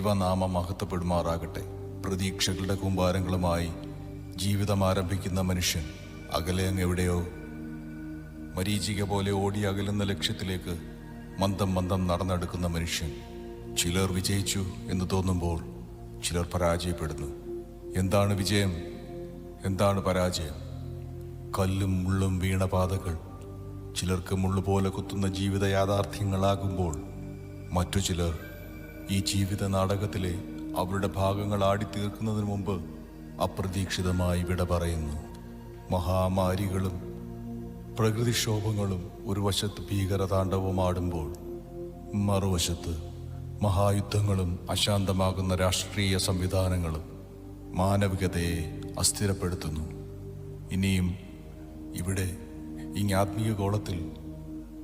ദൈവനാമം മഹത്വപ്പെടുമാറാകട്ടെ. പ്രതീക്ഷകളുടെ കൂമ്പാരങ്ങളുമായി ജീവിതം ആരംഭിക്കുന്ന മനുഷ്യൻ അകലെ അങ്ങ് എവിടെയോ. മരീചിക പോലെ ഓടി അകലുന്ന ലക്ഷ്യത്തിലേക്ക് മന്ദം മന്ദം നടന്നെടുക്കുന്ന മനുഷ്യൻ ചിലർ വിജയിച്ചു എന്ന് തോന്നുമ്പോൾ ചിലർ പരാജയപ്പെടുന്നു. എന്താണ് വിജയം? എന്താണ് പരാജയം? കല്ലും മുള്ളും വീണ പാതകൾ. ചിലർക്ക് മുള്ളുപോലെ കുത്തുന്ന ജീവിത യാഥാർത്ഥ്യങ്ങളാകുമ്പോൾ മറ്റു ചിലർ ഈ ജീവിത നാടകത്തിലെ അവരുടെ ഭാഗങ്ങൾ ആടി ആടിത്തീർക്കുന്നതിന് മുമ്പ് അപ്രതീക്ഷിതമായി വിട പറയുന്നു. മഹാമാരികളും പ്രകൃതിക്ഷോഭങ്ങളും ഒരു വശത്ത് ഭീകരതാണ്ഡവമാടുമ്പോൾ മറുവശത്ത് മഹായുദ്ധങ്ങളും അശാന്തമാകുന്ന രാഷ്ട്രീയ സംവിധാനങ്ങളും മാനവികതയെ അസ്ഥിരപ്പെടുത്തുന്നു. ഇനിയും ഇവിടെ ഈ ആത്മീയ ഗോളത്തിൽ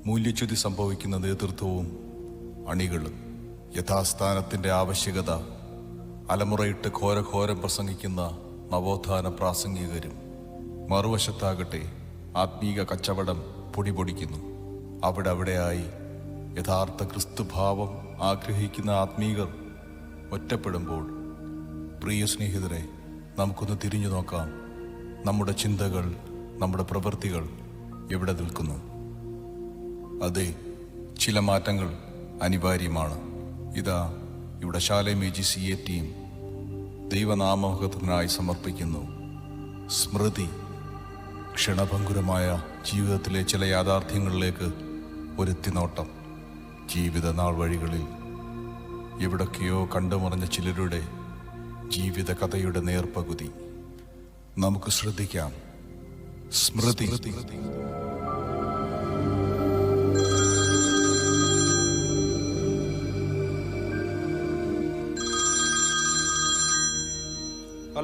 മൂല്യച്യുതി സംഭവിക്കുന്ന നേതൃത്വവും അണികളും യഥാസ്ഥാനത്തിന്റെ ആവശ്യകത അലമുറയിട്ട് ഘോരഘോരം പ്രസംഗിക്കുന്ന നവോത്ഥാന പ്രാസംഗികരും മറുവശത്താകട്ടെ ആത്മീക കച്ചവടം പൊടിപൊടിക്കുന്നു. അവിടെ അവിടെയായി യഥാർത്ഥ ക്രിസ്തുഭാവം ആഗ്രഹിക്കുന്ന ആത്മീകർ ഒറ്റപ്പെടുമ്പോൾ പ്രിയ സ്നേഹിതരെ നമുക്കൊന്ന് തിരിഞ്ഞു നോക്കാം. നമ്മുടെ ചിന്തകൾ നമ്മുടെ പ്രവൃത്തികൾ എവിടെ നിൽക്കുന്നു? അതെ ചില മാറ്റങ്ങൾ അനിവാര്യമാണ്. ഇതാ ഇവിടെ ശാലമേജി സി എ ടീം ദൈവനാമോഹത്തിനായി സമർപ്പിക്കുന്നു. സ്മൃതി. ക്ഷണഭങ്കുരമായ ജീവിതത്തിലെ ചില യാഥാർത്ഥ്യങ്ങളിലേക്ക് ഒരുത്തിനോട്ടം ജീവിത നാൾ വഴികളിൽ എവിടൊക്കെയോ കണ്ടുമറിഞ്ഞ ചിലരുടെ ജീവിത കഥയുടെ നേർപ്പകുതി നമുക്ക് ശ്രദ്ധിക്കാം. സ്മൃതി.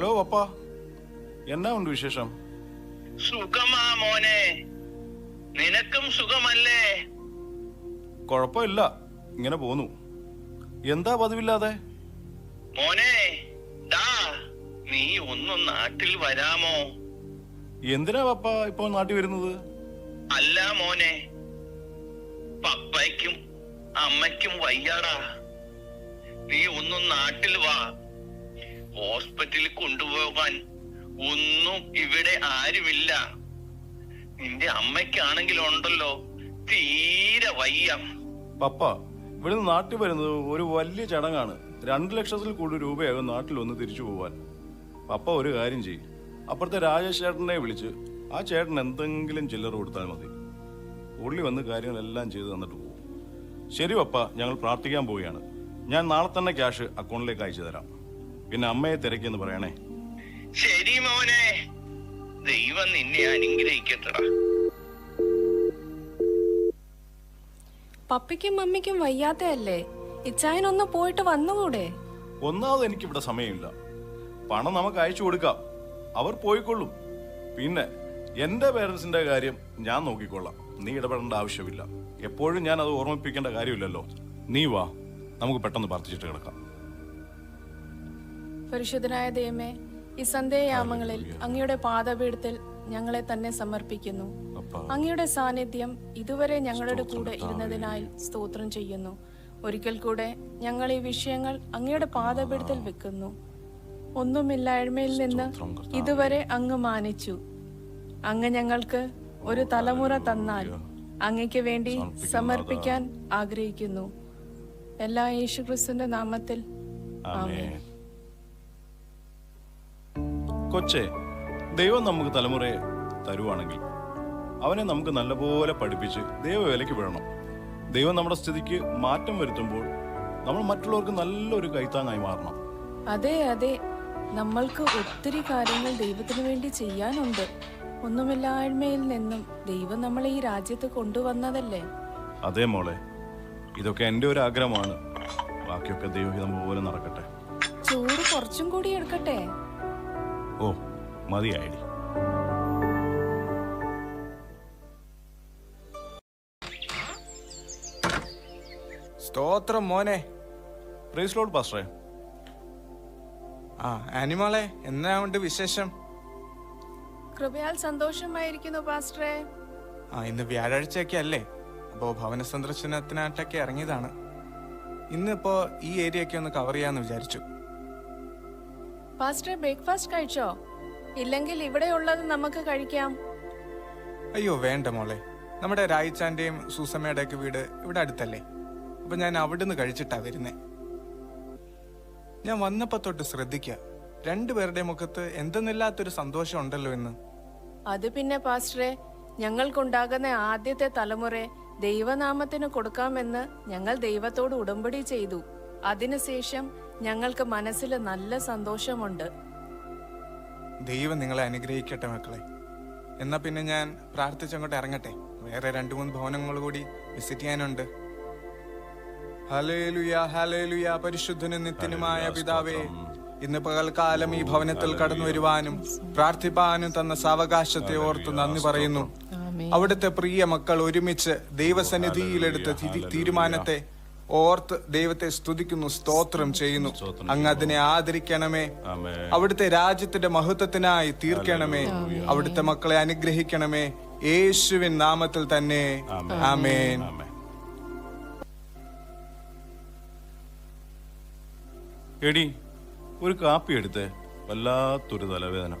Hello papa. എന്നാ ഉണ്ട് വിശേഷം? സുഖമാ മോനെ. നിനക്കും സുഖമല്ലേ? കുഴപ്പമില്ല. ഇങ്ങനെ പോന്നു. എന്താ പതിവില്ലാതെ? മോനെ ദാ നീ ഒന്ന് നാട്ടിൽ വരാമോ? എന്തിനാ പപ്പ ഇപ്പൊ നാട്ടിൽ വരുന്നത്? അല്ല മോനെ പപ്പയ്ക്കും അമ്മയ്ക്കും വയ്യാടാ. നീ ഒന്ന് നാട്ടിൽ വാ. ഹോസ്പിറ്റലിൽ കൊണ്ടുപോകാൻ ഒന്നും ഇവിടെ ആരുമില്ല. നിന്റെ അമ്മയ്ക്കാണെങ്കിൽ ഉണ്ടല്ലോ തീരെ വയ്യ. പപ്പ ഇവിടുന്ന് നാട്ടിൽ വരുന്നത് ഒരു വലിയ ചടങ്ങാണ്. രണ്ട് ലക്ഷത്തിൽ കൂടുതൽ രൂപയാകും നാട്ടിൽ ഒന്ന് തിരിച്ചു പോവാൻ. പപ്പ ഒരു കാര്യം ചെയ്യും. അപ്പുറത്തെ രാജേഷ് ചേട്ടനെ വിളിച്ച് ആ ചേട്ടൻ എന്തെങ്കിലും ചില്ലറ കൊടുത്താൽ മതി. ഉള്ളി വന്ന് കാര്യങ്ങളെല്ലാം ചെയ്ത് തന്നിട്ട് പോകും ശരി പപ്പ ഞങ്ങൾ പ്രാർത്ഥിക്കാൻ പോവുകയാണ്. ഞാൻ നാളെ തന്നെ ക്യാഷ് അക്കൗണ്ടിലേക്ക് അയച്ചു തരാം. പിന്നെ അമ്മയെ തിരക്കിയെന്ന് പറയണേ. ശരി മോനെ. ദൈവം നിന്നെ അനുഗ്രഹിക്കട്ടടാ. പപ്പയ്ക്കും മമ്മിക്കും വയ്യാത്തയല്ലേ? ഇച്ചായനൊന്ന് പോയിട്ട് വന്നുകൂടെ? ഒന്നാമത് എനിക്കിവിടെ സമയമില്ല. പണം നമുക്ക് അയച്ചു കൊടുക്കാം. അവർ പോയിക്കൊള്ളും. പിന്നെ എന്റെ പേരൻസിന്റെ കാര്യം ഞാൻ നോക്കിക്കൊള്ളാം. നീ ഇടപെടേണ്ട ആവശ്യമില്ല. എപ്പോഴും ഞാൻ അത് ഓർമ്മിപ്പിക്കേണ്ട കാര്യമില്ലല്ലോ. നീ വാ. നമുക്ക് പെട്ടെന്ന് പ്രാർത്ഥിച്ചിട്ട് കിടക്കാം. പരിശുദ്ധനായ ദൈവമേ ഈ സന്ധ്യയാമങ്ങളിൽ അങ്ങയുടെ പാദപീഠത്തിൽ ഞങ്ങളെ തന്നെ സമർപ്പിക്കുന്നു. അങ്ങയുടെ സാന്നിധ്യം ഇതുവരെ ഞങ്ങളുടെ കൂടെ ഇരുന്നതിനായി സ്തോത്രം ചെയ്യുന്നു. ഒരിക്കൽ കൂടെ ഞങ്ങൾ ഈ വിഷയങ്ങൾ അങ്ങയുടെ പാദപീഠത്തിൽ വെക്കുന്നു. ഒന്നുമില്ലായ്മയിൽ നിന്ന് ഇതുവരെ അങ്ങ് മാനിച്ചു. അങ്ങ് ഞങ്ങൾക്ക് ഒരു തലമുറ തന്നാൽ അങ്ങയ്ക്ക് വേണ്ടി സമർപ്പിക്കാൻ ആഗ്രഹിക്കുന്നു. എല്ലാ യേശുക്രിസ്തുവിന്റെ നാമത്തിൽ. ആമേൻ. കൊച്ചേ ദൈവം നമുക്ക് തലമുറയെ തരുവാണെങ്കിൽ അവനെ നമുക്ക് നല്ലപോലെ പഠിപ്പിച്ച് ദൈവവേലയ്ക്ക് വിടണം. ദൈവം നമ്മുടെ സ്ഥിതിക്ക് മാറ്റം വരുത്തുമ്പോൾ നമ്മൾ മറ്റുള്ളവർക്ക് നല്ലൊരു കൈത്താങ്ങായി മാറണം. അതെ അതെ. നമ്മൾക്ക് ഒത്തിരി കാര്യങ്ങൾ ദൈവത്തിന് വേണ്ടി ചെയ്യാനുണ്ട്. ഒന്നുമില്ലായ്മയിൽ നിന്നും ദൈവം നമ്മളെ ഈ രാജ്യത്ത് കൊണ്ടുവന്നതല്ലേ? അതെ മോളെ. ഇതൊക്കെ എന്റെ ഒരു ആഗ്രഹമാണ്. ബാക്കിയൊക്കെ ദൈവഹിതം പോലെ നടക്കട്ടെ. ചോറ് കുറച്ചും കൂടി എടുക്കട്ടെ? ഓ മതിയായി സ്തോത്രം മോനെ. പ്രീസ്ലോഡ് പാസ്റ്ററെ ആ ആനിമാളെ എന്നാ ഉണ്ട് വിശേഷം? കൃപയാൽ സന്തോഷമായിരിക്കുന്നു പാസ്റ്ററെ ആ ഇന്ന് വ്യാഴാഴ്ചയൊക്കെ അല്ലേ? അപ്പോ ഭവന സന്ദർശനത്തിനായിട്ടൊക്കെ ഇറങ്ങിയതാണ്. ഇന്നിപ്പോ ഈ ഏരിയ ഒക്കെ ഒന്ന് കവർ ചെയ്യാന്ന് വിചാരിച്ചു. പാസ്റ്ററെ ബ്രേക്ക്ഫാസ്റ്റ് കഴിച്ചോ? ഇല്ലെങ്കിൽ ഇവിടെ ഉള്ളത് നമുക്ക് കഴിക്കാം. അയ്യോ വേണ്ട മോളെ. നമ്മുടെ രായിച്ചാന്റെയും സൂസമ്മയുടെ ഒക്കെ വീട് ഇവിടെ അടുത്തല്ലേ? അപ്പൊ ഞാൻ അവിടുന്ന് കഴിച്ചിട്ടാ വരുന്നേ. ഞാൻ വന്നപ്പോ തൊട്ട് ശ്രദ്ധിക്കുക രണ്ടുപേരുടെ മുഖത്ത് എന്തെന്നില്ലാത്തൊരു സന്തോഷം ഉണ്ടല്ലോ എന്ന്. അത് പിന്നെ പാസ്റ്ററെ ഞങ്ങൾക്കുണ്ടാകുന്ന ആദ്യത്തെ തലമുറ ദൈവനാമത്തിന് കൊടുക്കാമെന്ന് ഞങ്ങൾ ദൈവത്തോട് ഉടമ്പടി ചെയ്തു. അതിനുശേഷം ഞങ്ങൾക്ക് മനസ്സിൽ നല്ല സന്തോഷമുണ്ട്. ദൈവം നിങ്ങളെ അനുഗ്രഹിക്കട്ടെ മക്കളെ. എന്നാ പിന്നെ ഞാൻ പ്രാർത്ഥിച്ചങ്ങോട്ട് ഇറങ്ങട്ടെ. വേറെ രണ്ടു മൂന്ന് ഭവനങ്ങൾ കൂടി വിസിറ്റ് ചെയ്യാനുണ്ട്. ഹലേലുയ ഹലേലുയ പരിശുദ്ധനും നിത്യനുമായ പിതാവേ. ഇന്ന് പകൽക്കാലം ഈ ഭവനത്തിൽ കടന്നു വരുവാനും പ്രാർത്ഥിപ്പാനും തന്ന സാവകാശത്തെ ഓർത്ത് നന്ദി പറയുന്നു. അവിടുത്തെ പ്രിയ മക്കൾ ഒരുമിച്ച് ദൈവസന്നിധിയിലെടുത്ത തീരുമാനത്തെ ഓർത്ത് ദൈവത്തെ സ്തുതിക്കുന്നു സ്തോത്രം ചെയ്യുന്നു. അങ്ങ് അതിനെ ആദരിക്കണമേ. ആമേൻ. അവിടുത്തെ രാജ്യത്തിന്റെ മഹത്വത്തിനായി തീർക്കണമേ. അവിടുത്തെ മക്കളെ അനുഗ്രഹിക്കണമേ. യേശുവിൻ നാമത്തിൽ തന്നെ. ആമേൻ. ആമേൻ. എടി ഒരു കാപ്പി എടുത്തേ. വല്ലാത്തൊരു തലവേദന.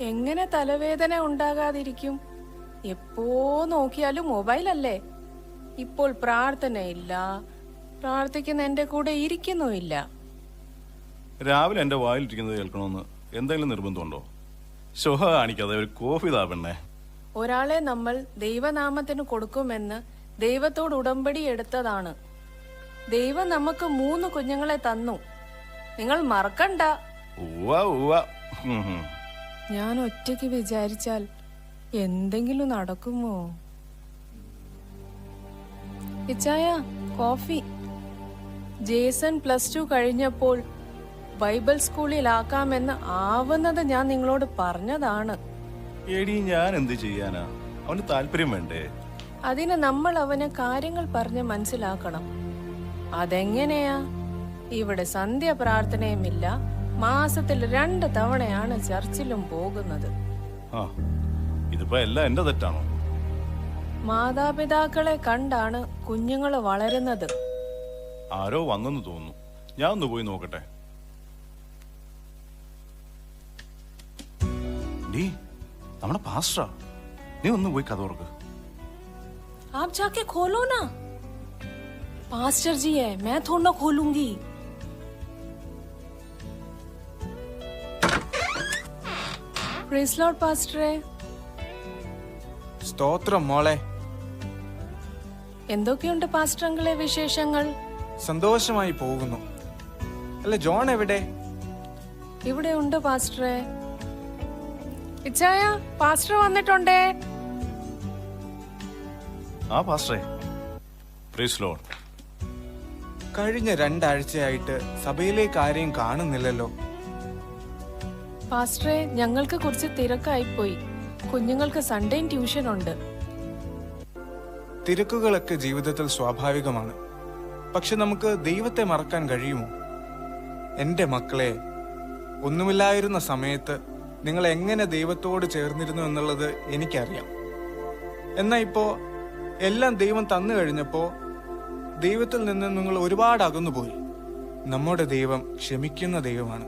എങ്ങനെ തലവേദന ഉണ്ടാകാതിരിക്കും? എപ്പോ നോക്കിയാലും മൊബൈൽ അല്ലേ ഇപ്പോൾ പ്രാർത്ഥനയില്ല. പ്രാർത്ഥിക്കുന്ന എന്റെ കൂടെ ഇരിക്കുന്നുമില്ല. രാവിലെ എന്റെ വായിലിരിക്കുന്നത് കേൾക്കണമെന്ന് എന്തെങ്കിലും നിർബന്ധമുണ്ടോ? ശോഭ കാണിക്കാതെ ഒരു കോഫി താ പെണ്ണേ. ഒരാളെ നമ്മൾ ദൈവനാമത്തിന് കൊടുക്കുമെന്ന് ദൈവത്തോട് ഉടമ്പടി എടുത്തതാണ്. ദൈവം നമുക്ക് മൂന്ന് കുഞ്ഞുങ്ങളെ തന്നു. നിങ്ങൾ മറക്കണ്ട. ഉവ്വ ഉവ്വ. ഉം, ഉം. ഞാൻ ഒറ്റയ്ക്ക് വിചാരിച്ചാൽ എന്തെങ്കിലും നടക്കുമോ? ഇച്ചായ കോഫി. ജേസൺ പ്ലസ് ടു കഴിഞ്ഞപ്പോൾ ബൈബിൾ സ്കൂളിലാക്കാമെന്ന് ആവുന്നത് ഞാൻ നിങ്ങളോട് പറഞ്ഞതാണ്. എടി ഞാൻ എന്ത് ചെയ്യാനാ? അവന് താല്പര്യം വേണ്ടേ? അതിന് നമ്മൾ അവന് കാര്യങ്ങൾ പറഞ്ഞ് മനസ്സിലാക്കണം. അതെങ്ങനെയാ? ഇവിടെ സന്ധ്യ പ്രാർത്ഥനയുമില്ല. മാസത്തിൽ രണ്ട് തവണയാണ് ചർച്ചിലും പോകുന്നത്. ഇതിപ്പോ എല്ലാം എന്റെ തെറ്റാണോ? മാതാപിതാക്കളെ കണ്ടാണ് കുഞ്ഞുങ്ങൾ വളരുന്നത്. ആരോ വന്നെന്ന് തോന്നുന്നു ഞാൻ ഒന്ന് പോയി നോക്കട്ടെ ഡീ നമ്മുടെ പാസ്റ്ററാ നീ ഒന്ന് പോയി കഥ തുറക്ക് आप जाके खोलो ना पास्टर जी है मैं थोड़ा ना खोलूंगी प्रेस लॉर्ड പാസ്റ്ററെ സ്തോത്രം മോളെ എന്തൊക്കെയുണ്ട് പാസ്റ്ററങ്ങളെ വിശേഷങ്ങൾ സന്തോഷമായി പോകുന്നു. അല്ല ജോൺ എവിടെ? ഇവിടെ ഉണ്ട് പാസ്റ്ററെ. ഇച്ചായ പാസ്റ്റർ വന്നിട്ടുണ്ടേ? ആ പാസ്റ്ററേ. പ്രീസ് ലോഡ് കഴിഞ്ഞ രണ്ടാഴ്ചയായിട്ട് സഭയിലേക്ക് കാര്യം കാണുന്നില്ലല്ലോ. പാസ്റ്ററെ ഞങ്ങൾക്ക് കുറച്ച് തിരക്കായി പോയി കുഞ്ഞുങ്ങൾക്ക് സൺഡേ ട്യൂഷൻ ഉണ്ട്. തിരക്കുകളൊക്കെ ജീവിതത്തിൽ സ്വാഭാവികമാണ്. പക്ഷെ നമുക്ക് ദൈവത്തെ മറക്കാൻ കഴിയുമോ? എന്റെ മക്കളെ ഒന്നുമില്ലായിരുന്ന സമയത്ത് നിങ്ങൾ എങ്ങനെ ദൈവത്തോട് ചേർന്നിരുന്നു എന്നുള്ളത് എനിക്കറിയാം. എന്നാൽ ഇപ്പോ എല്ലാം ദൈവം തന്നു കഴിഞ്ഞപ്പോൾ ദൈവത്തിൽ നിന്ന് നിങ്ങൾ ഒരുപാട് അകന്നുപോയി. നമ്മുടെ ദൈവം ക്ഷമിക്കുന്ന ദൈവമാണ്.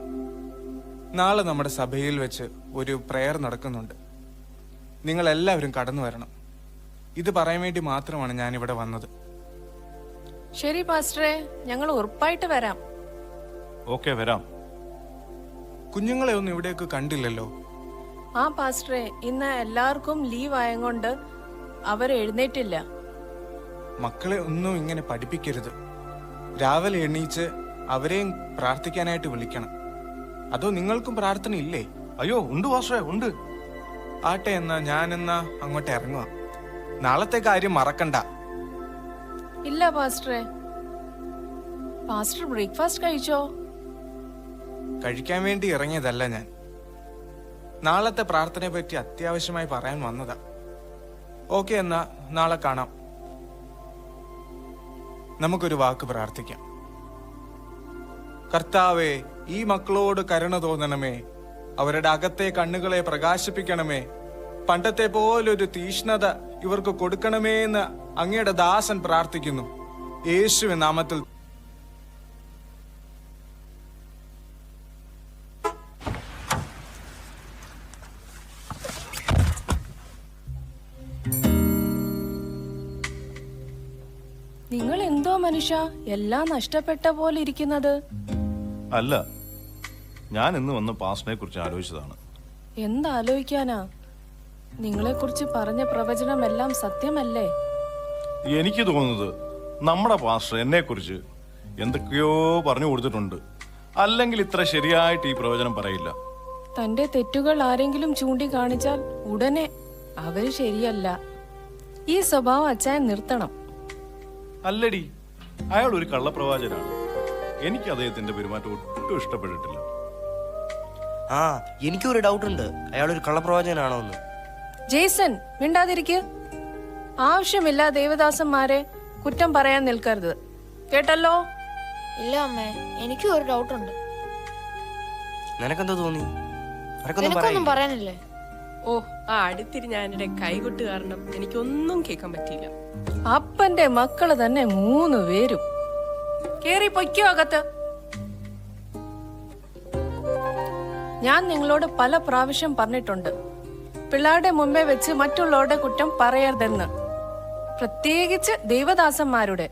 നാളെ നമ്മുടെ സഭയിൽ വെച്ച് ഒരു പ്രെയർ നടക്കുന്നുണ്ട്. നിങ്ങൾ എല്ലാവരും കടന്നു വരണം. ഇത് പറയാൻ വേണ്ടി മാത്രമാണ് ഞാനിവിടെ വന്നത്. ശരി പാസ്റ്ററെ. ഞങ്ങൾ ഉറപ്പായിട്ട് വരാം. ഓക്കെ വരാം. കുഞ്ഞുങ്ങളെ ഒന്നും ഇവിടേക്ക് കണ്ടില്ലല്ലോ. ആ പാസ്റ്ററെ. ഇന്ന് എല്ലാവർക്കും ലീവ് ആയതുകൊണ്ട് അവർ എഴുന്നേറ്റില്ല. മക്കളെ ഒന്നും ഇങ്ങനെ പഠിപ്പിക്കരുത്. രാവിലെ എണീച്ച് അവരെയും പ്രാർത്ഥിക്കാനായിട്ട് വിളിക്കണം. അതോ നിങ്ങൾക്കും പ്രാർത്ഥന ഇല്ലേ? അയ്യോ ഉണ്ട് പാസ്റ്ററെ ഉണ്ട്. ആട്ടെ എന്നാ ഞാൻ എന്നാ അങ്ങോട്ട് ഇറങ്ങുക. നാളത്തെ കാര്യം മറക്കണ്ട. ഇല്ല പാസ്റ്ററെ. പാസ്റ്റർ ബ്രേക്ക്ഫാസ്റ്റ് കഴിച്ചോ? കഴിക്കാൻ വേണ്ടി ഇറങ്ങിയതല്ല ഞാൻ. നാളത്തെ പ്രാർത്ഥനയെ പറ്റി അത്യാവശ്യമായി പറയാൻ വന്നതാ. ഓക്കെ എന്നാ നാളെ കാണാം. നമുക്കൊരു വാക്ക് പ്രാർത്ഥിക്കാം. കർത്താവെ ഈ മക്കളോട് കരുണ തോന്നണമേ. അവരുടെ അകത്തെ കണ്ണുകളെ പ്രകാശിപ്പിക്കണമേ. പണ്ടത്തെ പോലൊരു തീഷ്ണത ഇവർക്ക് കൊടുക്കണമേ എന്ന് അങ്ങയുടെ ദാസൻ പ്രാർത്ഥിക്കുന്നു. യേശുവെ നാമത്തിൽ. നിങ്ങൾ എന്തോ മനുഷ്യ എല്ലാം നഷ്ടപ്പെട്ട പോലെ ഇരിക്കുന്നത്? അല്ല ഞാൻ ഇന്ന് വന്ന് പാസ്റ്റിനെ കുറിച്ച് ആലോചിച്ചതാണ്. എന്താലോചിക്കാനാ നിങ്ങളെക്കുറിച്ച് പറഞ്ഞ പ്രവചനം എല്ലാം സത്യമല്ലേ? എനിക്ക് തോന്നുന്നത് നമ്മുടെ പാസ്റ്റർ എന്നെ കുറിച്ച് എന്തൊക്കെയോ പറഞ്ഞു കൊടുത്തിട്ടുണ്ട്. അല്ലെങ്കിൽ ഇത്ര ശരിയായിട്ട് ഈ പ്രവചനം പറയില്ല. തന്റെ തെറ്റുകൾ ആരെങ്കിലും ചൂണ്ടി കാണിച്ചാൽ ഉടനെ അവർ ശരിയല്ല. ഈ സ്വഭാവം അച്ചായൻ നിർത്തണം. അല്ലടി അയാൾ ഒരു കള്ളപ്രവാചനാണ് എനിക്ക് അദ്ദേഹത്തിന്റെ പെരുമാറ്റം ഒട്ടും ഇഷ്ടപ്പെട്ടിട്ടില്ല. ആ എനിക്കൊരു ഡൗട്ട് ഉണ്ട്. അയാളൊരു കള്ളപ്രവാചകനാണോ എന്ന് ജെയ്സൺ മിണ്ടാതിരിക്ക്. ആവശ്യമില്ല ദേവദാസന്മാരെ കുറ്റം പറയാൻ നിൽക്കരുത്. കേട്ടല്ലോ? ഇല്ല അമ്മേ എനിക്കും ഒരു ഡൗട്ട് ഉണ്ട് നിനക്കെന്തോ തോന്നി? നിനക്കൊന്നും പറയാനില്ലേ? ഓ ആ അടുത്തിരി എന്റെ കൈകൊട്ട് കാരണം എനിക്കൊന്നും കേൾക്കാൻ പറ്റിയില്ല. അപ്പന്റെ മക്കൾ തന്നെ മൂന്ന് പേരും. കേറി പൊയ്ക്കോ അകത്ത്. ഞാൻ നിങ്ങളോട് പല പ്രാവശ്യം പറഞ്ഞിട്ടുണ്ട്. പിള്ളേരുടെ മുമ്പേ വെച്ച് മറ്റുള്ളവരുടെ കുറ്റം പറയരുതെന്ന്. പ്രത്യേകിച്ച് ദേവദാസന്മാരുടെ.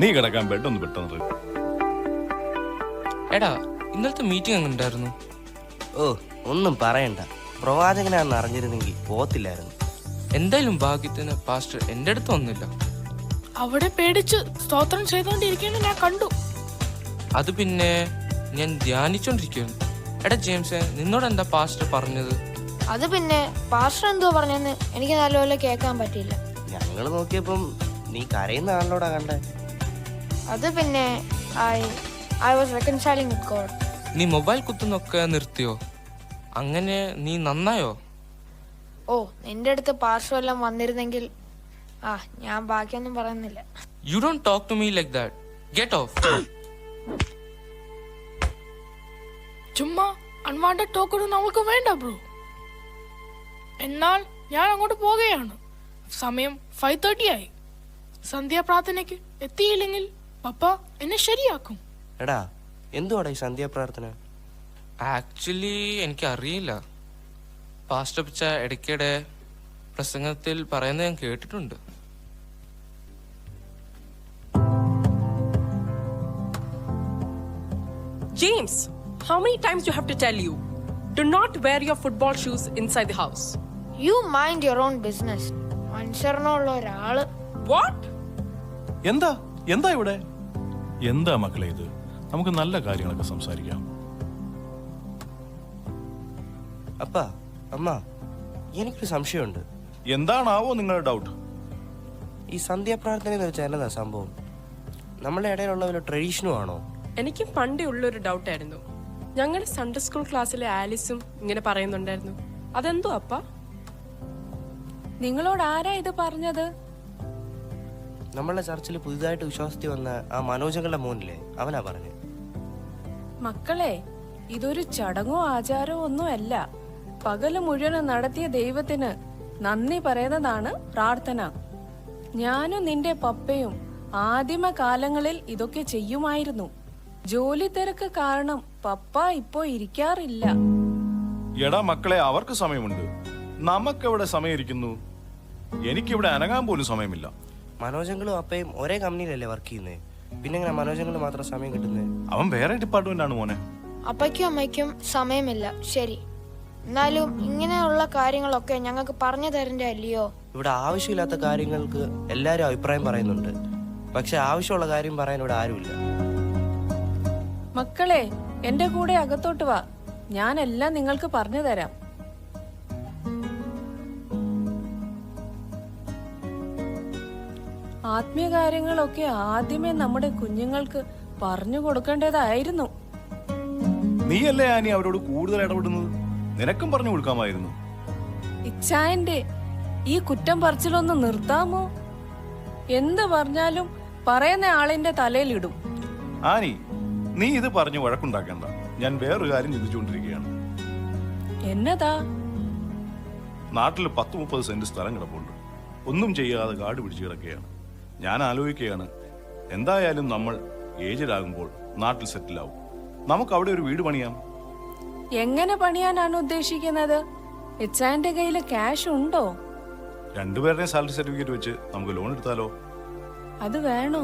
നീ കിടക്കാൻ ബെഡ് ഒന്ന് പെട്ടെന്ന് എടാ ഇന്നലത്തെ മീറ്റിംഗ് എങ്ങനെ ഉണ്ടായിരുന്നു ഓ ഒന്നും പറയണ്ട. പ്രവാചകനാണെന്ന് അറിഞ്ഞിരുന്നെങ്കിൽ പോത്തില്ലായിരുന്നു എന്തായാലും ഭാഗ്യത്തിന് പാസ്റ്റർ എന്റെ അടുത്ത് ഒന്നുമില്ല അവിടെ പേടിച്ച് സ്തോത്രം ചെയ്തോണ്ടിരിക്കുന്നു ഞാൻ കണ്ടു. അത് പിന്നെ ഞാൻ ധ്യാനിച്ചോണ്ടിരിക്കുന്നു എടാ ജെയിംസ് നിന്നോട് എന്താ പാസ്റ്റർ പറഞ്ഞത്? അത് പിന്നെ പാസ്റ്റർ എന്തോ പറഞ്ഞെന്ന് എനിക്ക് നല്ലപോലെ കേൾക്കാൻ പറ്റിയില്ല. ഞങ്ങൾ നോക്കിയപ്പം നീ കരയുന്ന ആളിനോടാ കണ്ടേ. അത് പിന്നെ I I was reconciling with God നീ മൊബൈൽ കുത്തുന്നൊക്കെ നിർത്തിയോ? അങ്ങനെ നീ നന്നായോ? ഓ നിന്റെ അടുത്ത് പാസ്റ്റർ എല്ലാം വന്നിരുന്നെങ്കിൽ ആ ഞാൻ ബാക്കിയൊന്നും പറയുന്നില്ല. You don't talk to me like that get off ചുമ്മാ അൺവാണ്ടഡ് ടോക്ക് ഒന്നും നമുക്ക് വേണ്ട ബ്രോ എന്നാൽ ഞാൻ അങ്ങോട്ട് പോകുകയാണ് സമയം ഫൈവ് തേർട്ടി ആയി. സന്ധ്യാപ്രാർത്ഥനയ്ക്ക് എത്തിയില്ലെങ്കിൽ പപ്പ എന്നെ ശരിയാക്കും. എടാ എന്തുവാടാ ഈ സന്ധ്യാപ്രാർത്ഥന ആക്ച്വലി എനിക്ക് അറിയില്ല പാസ്റ്റ് പിച്ച ഇടയ്ക്കിടെ പ്രസംഗത്തിൽ പറയുന്നത് ഞാൻ കേട്ടിട്ടുണ്ട്. James, how many times you have to tell you? Do not wear your football shoes inside the house. You mind your own business അനുസരണമുള്ള ഒരാൾ. What? എന്താ? എന്താ ഇവിടെ? എന്താ മക്കളെ ഇത്? നമുക്ക് നല്ല കാര്യങ്ങളൊക്കെ സംസാരിക്കാം. അപ്പ അമ്മ എനിക്കൊരു സംശയമുണ്ട്. എന്താണാവോ നിങ്ങളുടെ ഡൗട്ട് ഈ സന്ധ്യാപ്രാർത്ഥന എന്ന് വെച്ചാൽ എന്നതാ സംഭവം. നമ്മളെ ഇടയിലുള്ള വല്ല ട്രഡീഷനും ആണോ? എനിക്ക് പണ്ടേ ഉള്ളൊരു ഡൗട്ടായിരുന്നു ഞങ്ങളുടെ സൺഡേ സ്കൂൾ ക്ലാസ്സിലെ ആലിസും ഇങ്ങനെ പറയുന്നുണ്ടായിരുന്നു. അതെന്തോ അപ്പ? നിങ്ങളോട് ആരാ ഇത് പറഞ്ഞത്? നമ്മളെ ചർച്ചിൽ പുതുതായിട്ട് വിശ്വാസത്തിൽ വന്ന ആ മനോജങ്ങളുടെ മോനില്ലേ അവനാ പറഞ്ഞത് മക്കളെ ഇതൊരു ചടങ്ങോ ആചാരമോ ഒന്നുമല്ല. പകൽ മുഴുവനും നടത്തിയ ദൈവത്തിന് നന്ദി പറയുന്നതാണ് പ്രാർത്ഥന. ഞാനും നിന്റെ പപ്പയും ആദിമ കാലങ്ങളിൽ ഇതൊക്കെ ചെയ്യുമായിരുന്നു. ജോലി തിരക്ക് കാരണം പപ്പ ഇപ്പോ ഇരിക്കാറില്ല. എടാ മക്കളെ അവർക്ക് സമയമുണ്ട്. നമുക്കെവിടെ സമയമിരിക്കുന്നു? എനിക്കിവിടെ അനങ്ങാൻ പോലും സമയമില്ല. മനോജങ്ങളും അപ്പയും ഒരേ കമ്പനിയിലല്ലേ വർക്ക് ചെയ്യുന്നത് പിന്നെ എങ്ങനെ മനോജങ്ങൾ മാത്രം സമയം കിട്ടുന്നത് അവൻ വേറെ ഡിപ്പാർട്ട്മെന്റ് ആണ് മോനെ. അപ്പയ്ക്കും അമ്മയ്ക്കും സമയമില്ല. ശരി. എന്നാലും ഇങ്ങനെയുള്ള കാര്യങ്ങളൊക്കെ ഞങ്ങൾക്ക് പറഞ്ഞു തരണ്ടേ അല്ലയോ ഇവിടെ ആവശ്യമില്ലാത്ത കാര്യങ്ങൾക്ക് എല്ലാവരും അഭിപ്രായം പറയുന്നുണ്ട്. പക്ഷെ ആവശ്യമുള്ള കാര്യം പറയാൻ ഇവിടെ ആരുമില്ല. മക്കളെ എന്റെ കൂടെ അകത്തോട്ട് വാ. ഞാൻ എല്ലാം നിങ്ങൾക്ക് പറഞ്ഞു തരാം. ആത്മീയ കാര്യങ്ങളൊക്കെ ആദ്യമേ നമ്മുടെ കുഞ്ഞുങ്ങൾക്ക് പറഞ്ഞു കൊടുക്കേണ്ടതായിരുന്നു. നീയല്ലേ ആനി അവരോട് കൂടുതൽ ഇടപെടുന്നത്? നിനക്കും പറഞ്ഞു കൊടുക്കാമായിരുന്നു. ഇച്ഛായന്റെ ഈ കുറ്റം പറിച്ചിലൊന്ന് നിർത്താമോ? എന്ത് പറഞ്ഞാലും പറയുന്ന ആളിന്റെ തലയിലിടും. ആനി നീ ഇത് പറഞ്ഞു വഴക്കുണ്ടാക്കണ്ട. ഞാൻ വേറൊരു കാര്യം ചിന്തിച്ചുകൊണ്ടിരിക്കുകയാണ്. എന്നതാ? നാട്ടിൽ പത്ത് മുപ്പത് സെന്റ് സ്ഥലം കിടപ്പുണ്ട്. ഒന്നും ചെയ്യാതെ കാട് പിടിച്ചു കിടക്കുകയാണ്. ഞാൻ ആലോചിക്കുകയാണ്. എന്തായാലും നമ്മൾ ഏജഡ് ഏജിലാകുമ്പോൾ നാട്ടിൽ സെറ്റിൽ ആവും നമുക്ക് അവിടെ ഒരു വീട് പണിയാം. എങ്ങനെ പണിയാനാണ് ഉദ്ദേശിക്കുന്നത്? എച്ചാന്റെ കയ്യിൽ ക്യാഷ് ഉണ്ടോ? രണ്ടുപേരുടെയും സാലറി സർട്ടിഫിക്കറ്റ് വെച്ച് നമുക്ക് ലോൺ എടുത്താലോ? അത് വേണോ?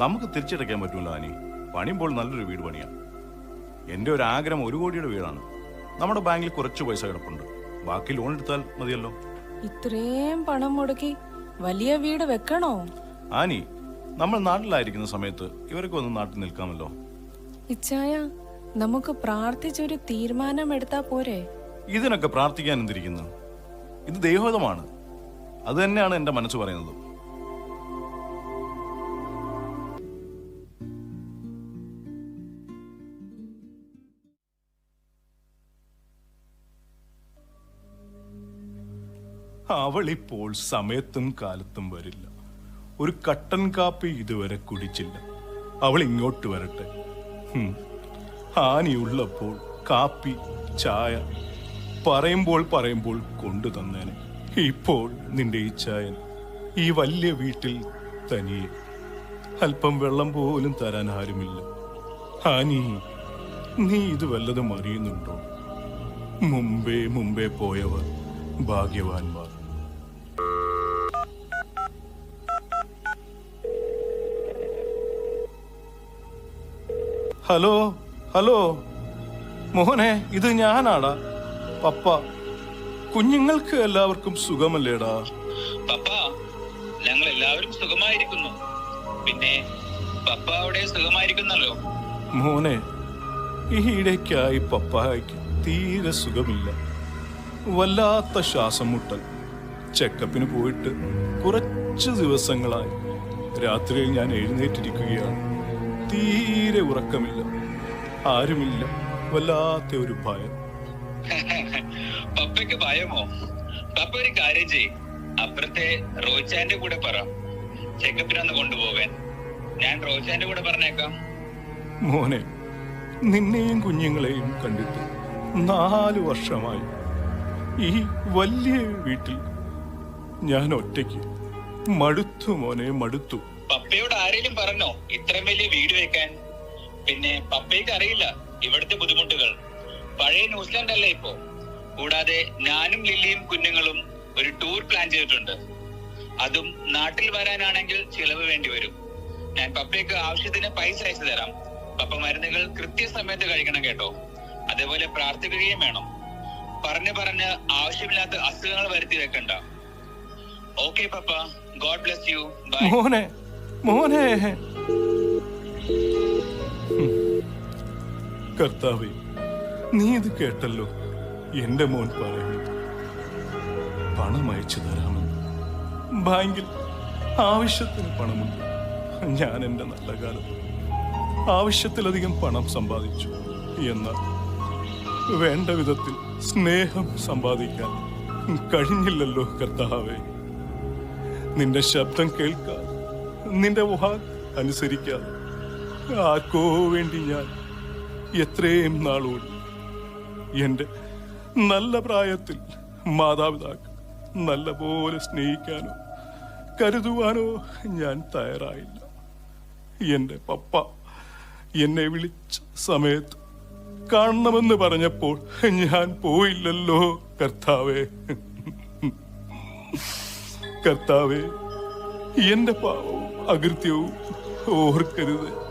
നമുക്ക് തിരിച്ചടയ്ക്കാൻ പറ്റൂല ആനി പണിയുമ്പോൾ നല്ലൊരു വീട് പണിയാം. എന്റെ ഒരു ആഗ്രഹം ഒരു കോടിയുടെ വീടാണ്. നമ്മുടെ ബാങ്കിൽ കുറച്ച് പൈസ കിടപ്പുണ്ട്. ബാക്കി ലോൺ എടുത്താൽ മതിയല്ലോ. ഇത്രയും പണം മുടക്കി വലിയ വീട് വെക്കണോ? ആനി നമ്മൾ നാട്ടിലായിരിക്കുന്ന സമയത്ത് ഇവർക്ക് ഒന്ന് നാട്ടിൽ നിൽക്കാമല്ലോ. ഇച്ചായ നമുക്ക് പ്രാർത്ഥിച്ചൊരു തീരുമാനം എടുത്താ പോരെ? ഇതിനൊക്കെ പ്രാർത്ഥിക്കാൻ എന്തിരിക്കുന്നു? ഇത് ദൈവഹിതമാണ്. അത് തന്നെയാണ് എന്റെ മനസ്സ് പറയുന്നത്. അവളിപ്പോൾ സമയത്തും കാലത്തും വരില്ല. ഒരു കട്ടൻ കാപ്പി ഇതുവരെ കുടിച്ചില്ല. അവൾ ഇങ്ങോട്ട് വരട്ടെ. ആനിയുള്ളപ്പോൾ കാപ്പി ചായ പറയുമ്പോൾ പറയുമ്പോൾ കൊണ്ടു തന്നേനെ. ഇപ്പോൾ നിന്റെ ഈ ചായൻ ഈ വലിയ വീട്ടിൽ തനിയെ. അല്പം വെള്ളം പോലും തരാൻ ആരുമില്ല. ആനി നീ ഇത് വല്ലതും അറിയുന്നുണ്ടോ? മുമ്പേ മുമ്പേ പോയവർ ഭാഗ്യവാന്മാർ. Hello hello. മോനെ ഇത് ഞാനാടാ. പപ്പ കുഞ്ഞുങ്ങൾക്ക് എല്ലാവർക്കും സുഖമല്ലേടാ? പപ്പ ഞങ്ങൾ എല്ലാവരും സുഖമായിരിക്കുന്നു. പിന്നെ പപ്പ അവിടെ സുഖമായിരിക്കുന്നല്ലോ? മോനെ ഈ ഇടയ്ക്കായി പപ്പായ്ക്ക് തീരെ സുഖമില്ല. വല്ലാത്ത ശ്വാസം മുട്ടൽ ചെക്കപ്പിന് പോയിട്ട് കുറച്ച് ദിവസങ്ങളായി. രാത്രിയിൽ ഞാൻ എഴുന്നേറ്റിരിക്കുകയാണ്. തീരെ ഉറക്കമില്ല. ആരുമില്ല. വല്ലാത്ത ഒരു ഭയം. പപ്പയ്ക്ക് ഭയമോ? പപ്പ ഒരു കാര്യം ചെയ് അപ്പുറത്തെ റോച്ചാന്റെ കൂടെ പറ. ചെക്കപ്പിനൊന്ന് കൊണ്ടുപോകാൻ. ഞാൻ റോച്ചാന്റെ കൂടെ പറഞ്ഞേക്കാം. മോനെ നിന്നെയും കുഞ്ഞുങ്ങളെയും കണ്ടിട്ട് നാല് വർഷമായി. ഈ വലിയ വീട്ടിൽ ഞാൻ ഒറ്റയ്ക്ക്. മടുത്തു മോനെ മടുത്തു. പപ്പയോട് ആരെങ്കിലും പറഞ്ഞോ? ഇത്രയും വലിയ വീട് വെക്കാൻ. പിന്നെ പപ്പയ്ക്ക് അറിയില്ല ഇവിടുത്തെ ബുദ്ധിമുട്ടുകൾ. പഴയ ന്യൂസിലാൻഡ് അല്ലേ ഇപ്പോ? കൂടാതെ ഞാനും ലില്ലിയും കുഞ്ഞുങ്ങളും ഒരു ടൂർ പ്ലാൻ ചെയ്തിട്ടുണ്ട്. അതും നാട്ടിൽ വരാനാണെങ്കിൽ ചിലവ് വേണ്ടി വരും. ഞാൻ പപ്പയ്ക്ക് ആവശ്യത്തിന് പൈസ അയച്ചു തരാം. പപ്പ മരുന്നുകൾ കൃത്യസമയത്ത് കഴിക്കണം കേട്ടോ. അതേപോലെ പ്രാർത്ഥിക്കുകയും വേണം. പറഞ്ഞു പറഞ്ഞ് ആവശ്യമില്ലാത്ത അസുഖങ്ങൾ വരുത്തി വെക്കണ്ട. Okay papa. God bless you. By. മോനെ. കർത്താവേ നീ ഇത് കേട്ടല്ലോ. എന്റെ മോൻ പറയുന്നു. പണം അയച്ചു തരാമെന്ന്. ബാങ്കിൽ ആവശ്യത്തിന് പണമുണ്ട്. ഞാൻ എന്റെ നല്ല കാലത്ത് ആവശ്യത്തിലധികം പണം സമ്പാദിച്ചു. എന്നാൽ വേണ്ട വിധത്തിൽ സ്നേഹം സമ്പാദിക്കാൻ കഴിഞ്ഞില്ലല്ലോ കർത്താവേ. നിന്റെ ശബ്ദം കേൾക്കാതെ നിന്റെ വാക്ക് അനുസരിക്കാതെ ആർക്കോ വേണ്ടി ഞാൻ എത്രയും നാളോടി എന്റെ നല്ല പ്രായത്തിൽ മാതാപിതാക്കൾ നല്ല പോലെ സ്നേഹിക്കാനോ കരുതുവാനോ ഞാൻ തയ്യാറായില്ല. എന്റെ പപ്പ എന്നെ വിളിച്ച സമയത്ത് കാണണമെന്ന് പറഞ്ഞപ്പോൾ ഞാൻ പോയില്ലല്ലോ കർത്താവേ. കർത്താവേ എന്റെ പാവവും അകൃത്യവും ഓർക്കരുത്.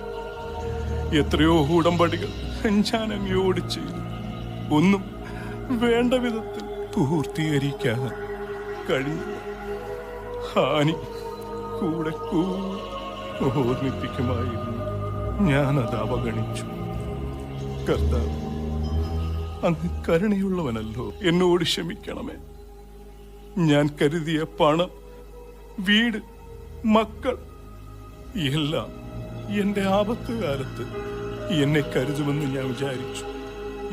എത്രയോ ഉടമ്പടികൾ ഞാൻ അങ്ങയോട് ചെയ്തു. ഒന്നും വേണ്ട വിധത്തിൽ പൂർത്തീകരിക്കാൻ കഴിഞ്ഞു. ഹാനി കൂടെ ഓർമ്മിപ്പിക്കുമായിരുന്നു. ഞാനത് അവഗണിച്ചു. കർത്താവ് അങ്ങ് കരുണയുള്ളവനല്ലോ. എന്നോട് ക്ഷമിക്കണമേ. ഞാൻ കരുതിയ പണം വീട് മക്കൾ എല്ലാം എന്റെ ആപത്ത് കാലത്ത് എന്നെ കരുതുമെന്ന് ഞാൻ വിചാരിച്ചു.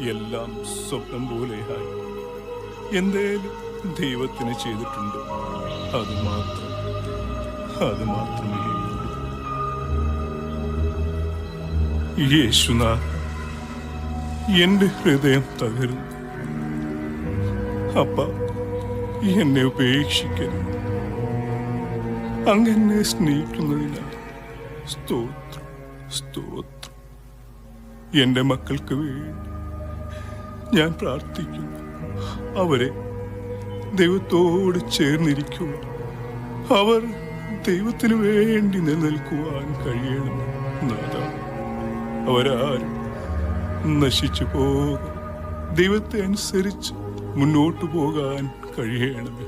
എല്ലാം സ്വപ്നം പോലെയായി എന്തേലും ദൈവത്തിന് ചെയ്തിട്ടുണ്ട്? അത് മാത്രം അത് മാത്രമേ യേശുനാഥ എന്റെ ഹൃദയം തകരുന്നു. അപ്പ എന്നെ ഉപേക്ഷിക്കരുത്. അങ്ങനെ സ്നേഹിക്കുന്നതിനാൽ സ്തോത്രം സ്തോത്രം. എന്റെ മക്കൾക്ക് വേണ്ടി ഞാൻ പ്രാർത്ഥിക്കുന്നു. അവരെ ദൈവത്തോട് ചേർന്നിരിക്കുക അവർ ദൈവത്തിന് വേണ്ടി നിലനിൽക്കുവാൻ കഴിയണം നാഥ. അവരാരും നശിച്ചു പോകും. ദൈവത്തെ അനുസരിച്ച് മുന്നോട്ടു പോകാൻ കഴിയണമേ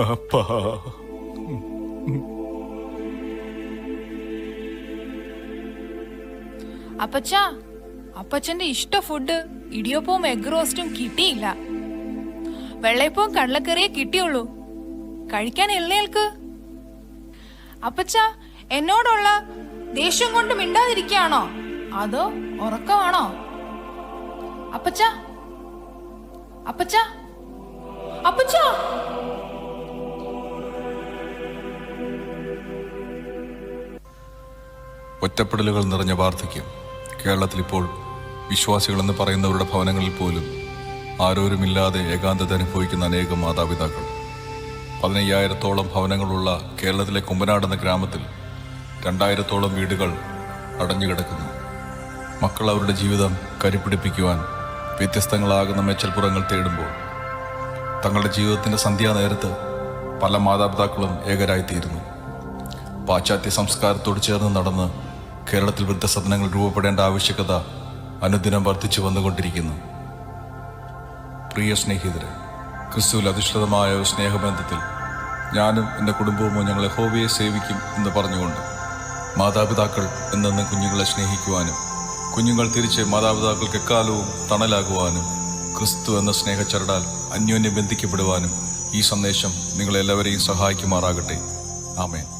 അപ്പാ. അപ്പച്ച അപ്പച്ചന്റെ ഇഷ്ട ഫുഡ് ഇടിയപ്പവും എഗ് റോസ്റ്റും കിട്ടിയില്ല. വെള്ളയപ്പവും കടലക്കറിയേ കിട്ടിയുള്ളൂ. കഴിക്കാൻ എള്ളേൽക്ക് അപ്പച്ച എന്നോടുള്ള ദേഷ്യം കൊണ്ട് മിണ്ടാതിരിക്കുകയാണോ? അതോ ഉറക്കമാണോ? അപ്പച്ച അപ്പച്ച അപ്പച്ച ഒറ്റപ്പെടലുകൾ നിറഞ്ഞ വാർദ്ധക്യം. കേരളത്തിൽ ഇപ്പോൾ വിശ്വാസികളെന്ന് പറയുന്നവരുടെ ഭവനങ്ങളിൽ പോലും ആരോരുമില്ലാതെ ഏകാന്തത അനുഭവിക്കുന്ന അനേകം മാതാപിതാക്കൾ. പതിനയ്യായിരത്തോളം ഭവനങ്ങളുള്ള കേരളത്തിലെ കുമ്പനാട് എന്ന ഗ്രാമത്തിൽ രണ്ടായിരത്തോളം വീടുകൾ അടഞ്ഞുകിടക്കുന്നു. മക്കൾ അവരുടെ ജീവിതം കരിപ്പിടിപ്പിക്കുവാൻ വ്യത്യസ്തങ്ങളാകുന്ന മെച്ചൽപ്പുറങ്ങൾ തേടുമ്പോൾ തങ്ങളുടെ ജീവിതത്തിന്റെ സന്ധ്യാനേരത്ത് പല മാതാപിതാക്കളും ഏകരായിത്തീരുന്നു. പാശ്ചാത്യ സംസ്കാരത്തോട് ചേർന്ന് നടന്ന് കേരളത്തിൽ വൃദ്ധസദനങ്ങൾ രൂപപ്പെടേണ്ട ആവശ്യകത അനുദിനം വർദ്ധിച്ചു വന്നുകൊണ്ടിരിക്കുന്നു. പ്രിയ സ്നേഹിതരെ ക്രിസ്തുവിൽ അധിഷ്ഠിതമായ ഒരു സ്നേഹബന്ധത്തിൽ ഞാനും എന്റെ കുടുംബവും ഞങ്ങളെ ഹോബിയെ സേവിക്കും എന്ന് പറഞ്ഞുകൊണ്ട് മാതാപിതാക്കൾ എന്നെന്നും കുഞ്ഞുങ്ങളെ സ്നേഹിക്കുവാനും കുഞ്ഞുങ്ങൾ തിരിച്ച് മാതാപിതാക്കൾക്ക് എക്കാലവും തണലാകുവാനും ക്രിസ്തു എന്ന സ്നേഹച്ചരടാൽ അന്യോന്യം ബന്ധിക്കപ്പെടുവാനും ഈ സന്ദേശം നിങ്ങളെല്ലാവരെയും സഹായിക്കുമാറാകട്ടെ. ആമേൻ.